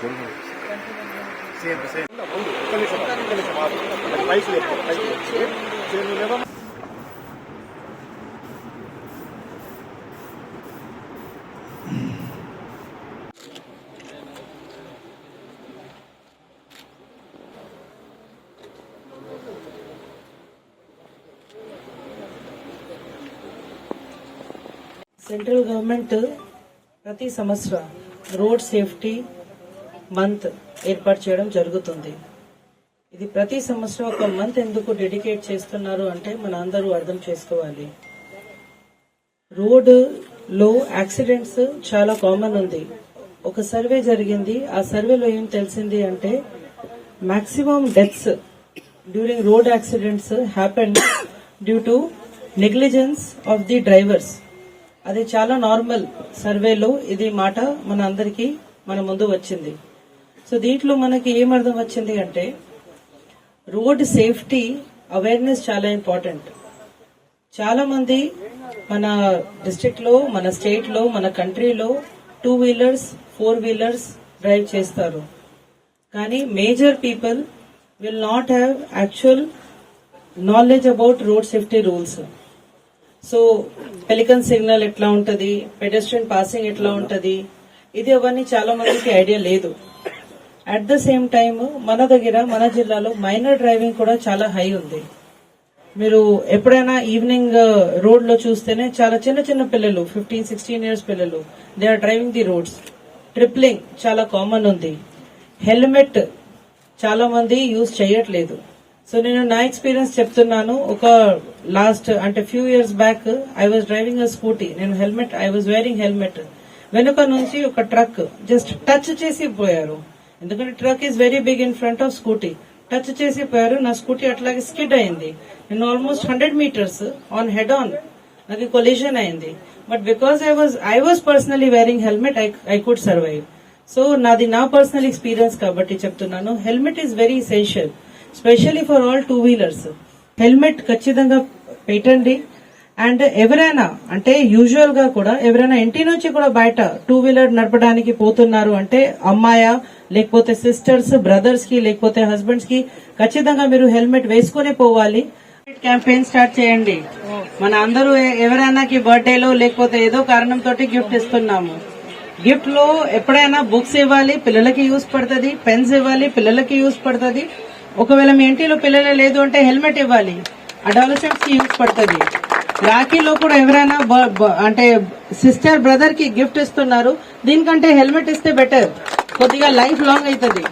Same same ఒక్క నిమిషం ఒక్క నిమిషం పైకి పైకి సేమ్ సెంట్రల్ గవర్నమెంట్ ప్రతి సంవత్సరం రోడ్ సేఫ్టీ మంత్ ఏర్పాటు చేయడం జరుగుతుంది. ఇది ప్రతి సంవత్సరం ఒక మంత్ ఎందుకు డెడికేట్ చేస్తున్నారు అంటే మన అందరూ అర్థం చేసుకోవాలి. రోడ్లో యాక్సిడెంట్స్ చాలా కామన్ ఉంది. ఒక సర్వే జరిగింది. ఆ సర్వేలో ఏం తెలిసింది అంటే maximum deaths during road accidents happen due to negligence of the drivers అది చాలా నార్మల్ సర్వేలో ఇది మాట మన అందరికీ మన ముందు వచ్చింది. సో దీంట్లో మనకి ఏమర్థం అర్థం వచ్చింది అంటే రోడ్ సేఫ్టీ అవేర్నెస్ చాలా ఇంపార్టెంట్. చాలా మంది మన డిస్ట్రిక్ట్లో మన స్టేట్లో మన కంట్రీలో two wheelers four wheelers drive చేస్తారు. కానీ major people will not have actual knowledge about road safety rules. So pelican signal ఎట్లా ఉంటుంది? పెడెస్ట్రియన్ పాసింగ్ ఎట్లా ఉంటుంది? ఇది అవన్నీ చాలా మందికి ఐడియా లేదు. అట్ ద సేమ్ టైం మన దగ్గర మన జిల్లాలో మైనర్ డ్రైవింగ్ కూడా చాలా హై ఉంది. మీరు ఎప్పుడైనా ఈవినింగ్ uh, రోడ్లో చూస్తేనే చాలా చిన్న చిన్న పిల్లలు ఫిఫ్టీన్ సిక్స్టీన్ ఇయర్స్ పిల్లలు they are driving the roads tripling చాలా కామన్ ఉంది. హెల్మెట్ చాలా మంది యూజ్ చేయట్లేదు. సో నేను నా ఎక్స్పీరియన్స్ చెప్తున్నాను. ఒక లాస్ట్ అంటే few years back I was driving a scooty నేను helmet I was wearing helmet వెనుక నుంచి ఒక ట్రక్ జస్ట్ టచ్ చేసి పోయారు. ఎందుకంటే truck is very big in front of scooty touch చేసి పోయారు నా స్కూటీ అట్లాగే స్కిడ్ అయింది. నేను almost hundred metres on head on నాకు కొలిషన్ అయింది. But because I was I was personally wearing helmet I could survive so నాది నా పర్సనల్ ఎక్స్పీరియన్స్ కాబట్టి చెప్తున్నాను. Helmet is very essential specially for all two wheelers helmet ఖచ్చితంగా పెట్టండి. And ఎవరైనా అంటే యూజువల్గా కూడా ఎవరైనా ఇంటి నుంచి కూడా బయట టూ వీలర్ నడపడానికి పోతున్నారు అంటే అమ్మాయ లేకపోతే సిస్టర్స్ బ్రదర్స్కి లేకపోతే హస్బెండ్స్కి ఖచ్చితంగా మీరు హెల్మెట్ వేసుకునే పోవాలి. క్యాంపెయిన్ స్టార్ట్ చేయండి. మన అందరూ ఎవరైనా ఎవరైనాకి బర్త్డేలో లేకపోతే ఏదో కారణం తోటి గిఫ్ట్ ఇస్తున్నాము. గిఫ్ట్లో ఎప్పుడైనా బుక్స్ ఇవ్వాలి పిల్లలకి యూస్ పడుతుంది పెన్స్ ఇవ్వాలి పిల్లలకి యూస్ పడుతుంది. ఒకవేళ మీ ఇంటిలో పిల్లలే లేదు అంటే హెల్మెట్ ఇవ్వాలి. అడాలసెంట్స్కి యూస్ పడుతుంది. రాఖీలో కూడా ఎవరైనా బ- అంటే సిస్టర్ బ్రదర్కి గిఫ్ట్ ఇస్తున్నారు. దీనికంటే హెల్మెట్ ఇస్తే బెటర్. కొద్దిగా లైఫ్ లాంగ్ అవుతుంది